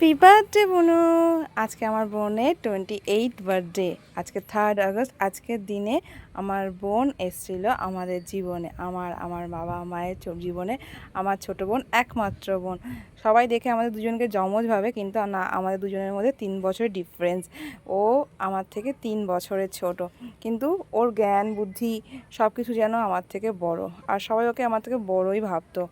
Happy birthday বনু আজকে আমার বোনের টোয়েন্টি এইট বার্থডে আজকে থার্ড আগস্ট আজকের দিনে আমার বোন এসেছিল আমাদের জীবনে। আমার আমার বাবা মায়ের জীবনে আমার ছোট বোন একমাত্র বোন। সবাই দেখে আমাদের দুজনকে জমজ ভাবে, কিন্তু না, আমাদের দুজনের মধ্যে তিন বছর ডিফারেন্স ও আমার থেকে তিন বছরের ছোট। কিন্তু ওর জ্ঞান, বুদ্ধি সব কিছু যেন আমার থেকে বড়। আর সবাই ওকে আমার থেকে বড়ই ভাবতো।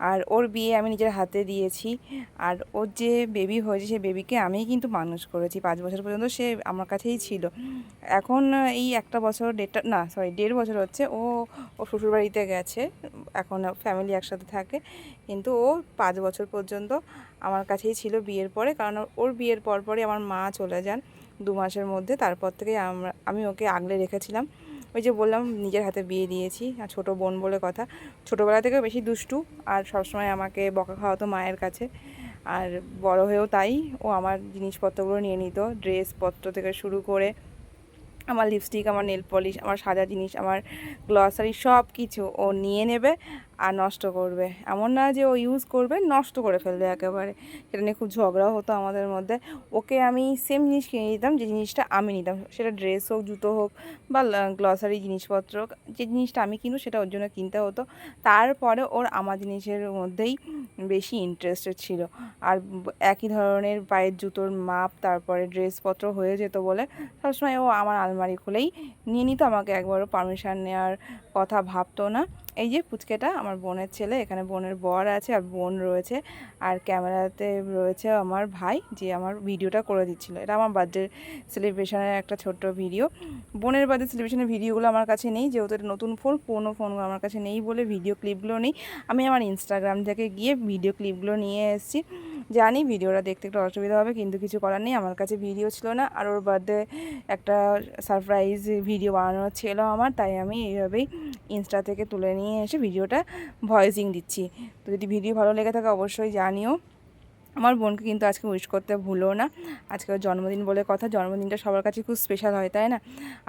আর ওর বিয়ে আমি নিজের হাতে দিয়েছি। আর ওর যে বেবি হয়েছে, সেই বেবিকে আমিই কিন্তু মানুষ করেছি। পাঁচ বছর পর্যন্ত সে আমার কাছেই ছিল। এখন এই একটা বছর, দেড়টা, না সরি দেড় বছর হচ্ছে, ও ও শ্বশুরবাড়িতে গেছে। এখন ফ্যামিলি একসাথে থাকে। কিন্তু ও পাঁচ বছর পর্যন্ত আমার কাছেই ছিল বিয়ের পরে। কারণ ওর বিয়ের পর পরই আমার মা চলে যান। দু মাসের মধ্যে। তারপর থেকে আমরা, আমি ওকে আগলে রেখেছিলাম। ওই যে বললাম, নিজের হাতে বিয়ে দিয়েছি, আর ছোটো বোন বলে কথা। ছোটোবেলা থেকে বেশি দুষ্টু, আর সবসময় আমাকে বকা খাওয়াতো মায়ের কাছে। আর বড় হয়েও তাই, ও আমার জিনিসপত্রগুলো নিয়ে নিত, ড্রেসপত্র থেকে শুরু করে আমার লিপস্টিক আমার নেল পলিশ আমার সাদা জিনিস, আমার গ্লসারি সব কিছু ও নিয়ে নেবে। আর নষ্ট করবে। এমন না যে ও ইউজ করবে, নষ্ট করে ফেলবে একেবারে। সেটা নিয়ে খুব ঝগড়াও হতো আমাদের মধ্যে। ওকে আমি সেম জিনিস কিনে দিতাম যে জিনিসটা আমি নিতাম। সেটা ড্রেস হোক, জুতো হোক বা গ্লসারি জিনিসপত্র হোক, যে জিনিসটা আমি কিনবো সেটা ওর জন্য কিনতে হতো। তারপরে ওর আমার জিনিসের মধ্যেই বেশি ইন্টারেস্টেড ছিল। আর একই ধরনের পায়ের জুতোর মাপ, তারপরে ড্রেসপত্র হয়ে যেত বলে সবসময় ও আমার আলমারি খুলেই নিয়ে নিত। আমাকে একবারও পারমিশন নেওয়ার কথা ভাবতো না। এই যে পুচকেটা আমার বোনের ছেলে, এখানে বোনের বর আছে আর বোন রয়েছে। আর ক্যামেরাতে রয়েছে আমার ভাই, যে আমার ভিডিওটা করে দিচ্ছিল। এটা আমার বার্থডে সেলিব্রেশনের একটা ছোট্ট ভিডিও। বোনের বার্থডে সেলিব্রেশনের ভিডিওগুলো আমার কাছে নেই, যেহেতু এটা নতুন ফোন পুরোনো ফোনগুলো আমার কাছে নেই বলে ভিডিও ক্লিপগুলো নেই। আমি আমার ইনস্টাগ্রাম থেকে গিয়ে ভিডিও ক্লিপগুলো নিয়ে এসেছি। জানি ভিডিওটা দেখতে একটু অসুবিধা হবে, কিন্তু কিছু করার নেই। আমার কাছে ভিডিও ছিল না, আর ওর বার্থডে একটা সারপ্রাইজ ভিডিও বানানোর ছিল আমার, তাই আমি এইভাবেই ইনস্টা থেকে তুলে নিয়ে এসে ভিডিওটা ভয়েসিং দিচ্ছি। তো যদি ভিডিও ভালো লেগে থাকে, অবশ্যই জানিও। আমার বোনকে কিন্তু আজকে উইশ করতে ভুলো না। আজকে জন্মদিন বলে কথা, জন্মদিনটা সবার কাছে খুব স্পেশাল হয়, তাই না?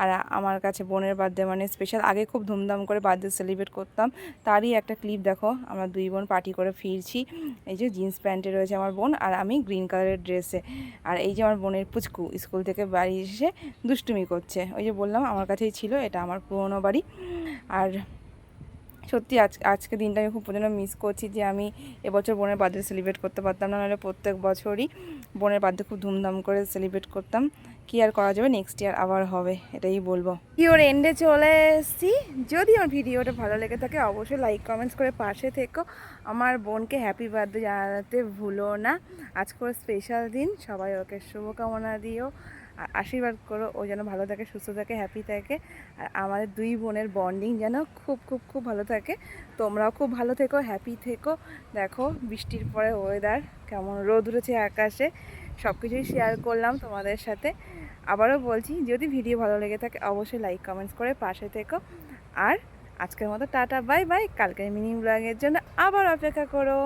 আর আমার কাছে বোনের বার্থডে মানে স্পেশাল আগে খুব ধুমধাম করে বার্থডে সেলিব্রেট করতাম। তারই একটা ক্লিপ দেখো, আমরা দুই বোন পার্টি করে ফিরছি। এই যে জিন্স প্যান্টে রয়েছে আমার বোন আর আমি গ্রিন কালারের ড্রেসে আর এই যে আমার বোনের পুচকু স্কুল থেকে বাড়ি এসে দুষ্টুমি করছে। ওই যে বললাম, আমার কাছেই ছিল, এটা আমার পুরোনো বাড়ি। আর সত্যি আজ, আজকে দিনটা আমি খুব প্রচণ্ড মিস করছি যে আমি এবছর বোনের বার্থডে সেলিব্রেট করতে পারতাম না, নাহলে প্রত্যেক বছরই বোনের বার্থডে খুব ধুমধাম করে সেলিব্রেট করতাম। কি আর করা যাবে? নেক্সট ইয়ার আবার হবে, এটাই বলব। কি ওর এন্ডে চলে এসেছি। যদি আমার ভিডিওটা ভালো লেগে থাকে, অবশ্যই লাইক কমেন্টস করে পাশে থেকো। আমার বোনকে হ্যাপি বার্থডে জানাতে ভুলো না। আজকে ওর স্পেশাল দিন, সবাই ওকে শুভকামনা দিও। আর আশীর্বাদ করো, ও যেন ভালো থাকে, সুস্থ থাকে হ্যাপি থাকে। আর আমাদের দুই বোনের বন্ডিং যেন খুব খুব খুব ভালো থাকে। তোমরাও খুব ভালো থেকো হ্যাপি থেকো। দেখো বৃষ্টির পরে ওয়েদার কেমন রোদ উঠেছে আকাশে। সব কিছুই শেয়ার করলাম তোমাদের সাথে। আবারও বলছি, যদি ভিডিও ভালো লেগে থাকে, অবশ্যই লাইক কমেন্টস করে পাশে থেকো। আর আজকের মতো টাটা বাই বাই কালকের মিনি ব্লগের জন্য আবার অপেক্ষা করো।